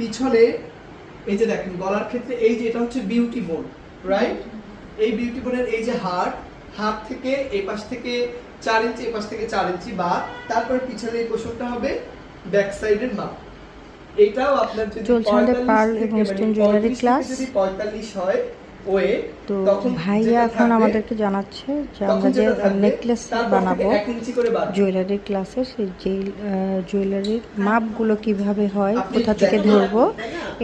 পিছনে এই যে দেখেন গলার ক্ষেত্রে এই যে এটা হচ্ছে বিউটি বোন রাইট এই বিউটি বোনের এই যে হাড় হাত থেকে এই পাশ থেকে চার ইঞ্চি এই পাশ থেকে চার ইঞ্চি বা তারপরে পিছনে এই পোষণটা হবে ব্যাক সাইডের মাপ এটাও আপনার যদি চলছে আমাদের 45 এবং মানে stone jewelry 35 থেকে class। যদি 45 হয় তো তখন ভাইয়া এখন আমাদেরকে জানাচ্ছে যে আমরা যে নেকলেস বানাবো। জুয়েলারি ক্লাসে সেই যে জুয়েলারির মাপগুলো কীভাবে হয় কোথা থেকে ধরবো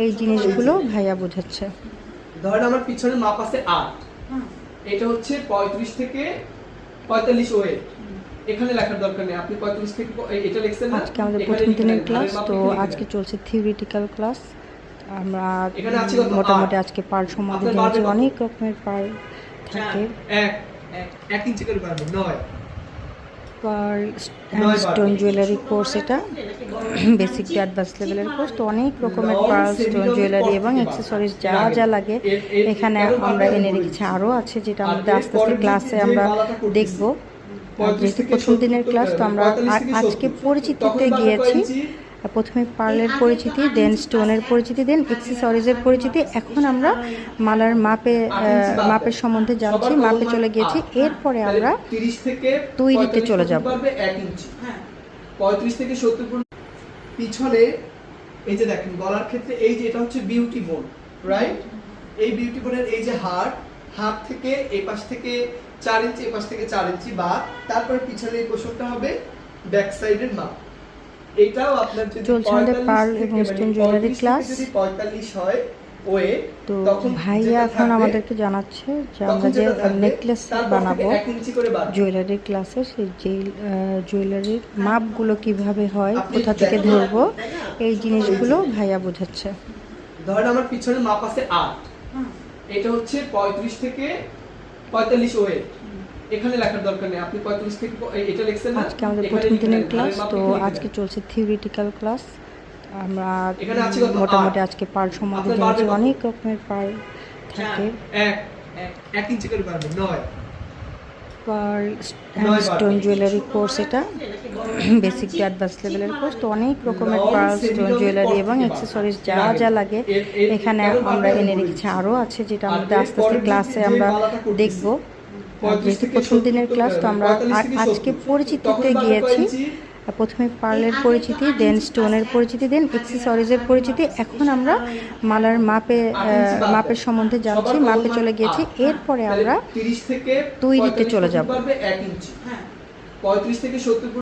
এই জিনিসগুলো ভাইয়া বোঝাচ্ছে। ধরেন আমার পিছনে মাপ আছে আট। এটা হচ্ছে পঁয়ত্রিশ থেকে পঁয়তাল্লিশ ওয়ে। এখানে লেখার দরকার নেই আপনি পঁয়ত্রিশ থেকে এটা লিখছেন আজকে আমাদের প্রথম দিনের ক্লাস তো আজকে চলছে থিওরিটিক্যাল ক্লাস আমরা? মোটামুটি আজকে পার আপনার জেনেছি অনেক রকমের পার থাকে। এক এক এক ইঞ্চি করে পারবে নয়। পার স্টোন জুয়েলারি কোর্স এটা বেসিক টু অ্যাডভান্স লেভেলের কোর্স তো অনেক রকমের পার্ল স্টোন জুয়েলারি এবং অ্যাক্সেসরিজ যা যা লাগে এখানে আমরা এনে রেখেছি আরও আছে যেটা আমাদের আস্তে আস্তে ক্লাসে আমরা দেখব। যেহেতু প্রথম দিনের ক্লাস তো আমরা আজকে পরিচিতিতে গিয়েছি। প্রথমে পার্লের পরিচিতি দেন স্টোনের পরিচিতি দেন এক্সেসরিজের পরিচিতি। এখন আমরা মালার মাপে মাপের সম্বন্ধে জানছি মাপে চলে গিয়েছি। এরপরে আমরা তিরিশ থেকে তৈরিতে চলে যাব। এক পঁয়ত্রিশ থেকে সত্তর পিছনে এই যে দেখেন গলার ক্ষেত্রে এই যে এটা হচ্ছে বিউটি বোন রাইট এই বিউটি বোনের এই যে হাড় হাত থেকে এই পাশ থেকে চার ইঞ্চি এই পাশ থেকে চার ইঞ্চি বা তারপরে পিছনে এই পোষণটা হবে ব্যাক সাইডের মাপ। চলছে আমাদের 45 pearl থেকে এবং মানে stone jewelry 35 থেকে class। যদি পঁয়তাল্লিশ হয় তো ভাইয়া এখন আমাদেরকে জানাচ্ছে যে আমরা যে নেকলেস বানাবো। জুয়েলারি ক্লাসে সেই যে জুয়েলারির মাপগুলো কীভাবে হয় কোথা থেকে ধরবো এই জিনিসগুলো ভাইয়া বোঝাচ্ছে ধরেন আমার পিছনে মাপ আছে আট এটা হচ্ছে পঁয়ত্রিশ থেকে পঁয়তাল্লিশ ওয়ে এখানে লেখার দরকার নেই। আপনি পঁয়ত্রিশ থেকে এটা লিখছেন না? আজকে আমাদের প্রথম দিনের ক্লাস তো আজকে চলছে থিওরিটিক্যাল ক্লাস আমরা মোটামুটি আজকে পার সম্বন্ধে জেনেছি অনেক রকমের পার থাকে। এক এক ইঞ্চি করে পারবে নয়। পার স্টোন জুয়েলারি কোর্স এটা বেসিক টু অ্যাডভান্স লেভেলের কোর্স তো অনেক রকমের পার্ল স্টোন জুয়েলারি এবং। অ্যাক্সেসরিজ যা যা লাগে এখানে আমরা এনে রেখেছি। আরও আছে যেটা আমাদের আস্তে আস্তে ক্লাসে আমরা দেখব। 35 যেহেতু প্রথম দিনের ক্লাস তো আমরা 45 আ- থেকে আজকে পরিচিতিতে গিয়েছি। প্রথমে পার্লের পরিচিতি দেন স্টোনের পরিচিতি দেন এক্সেসরিজের পরিচিতি। এখন আমরা মালার মাপে মাপের সম্বন্ধে জানছি মাপে চলে গিয়েছি। এরপরে আমরা তৈরিতে চলে যাব। পঁয়ত্রিশ থেকে সত্তর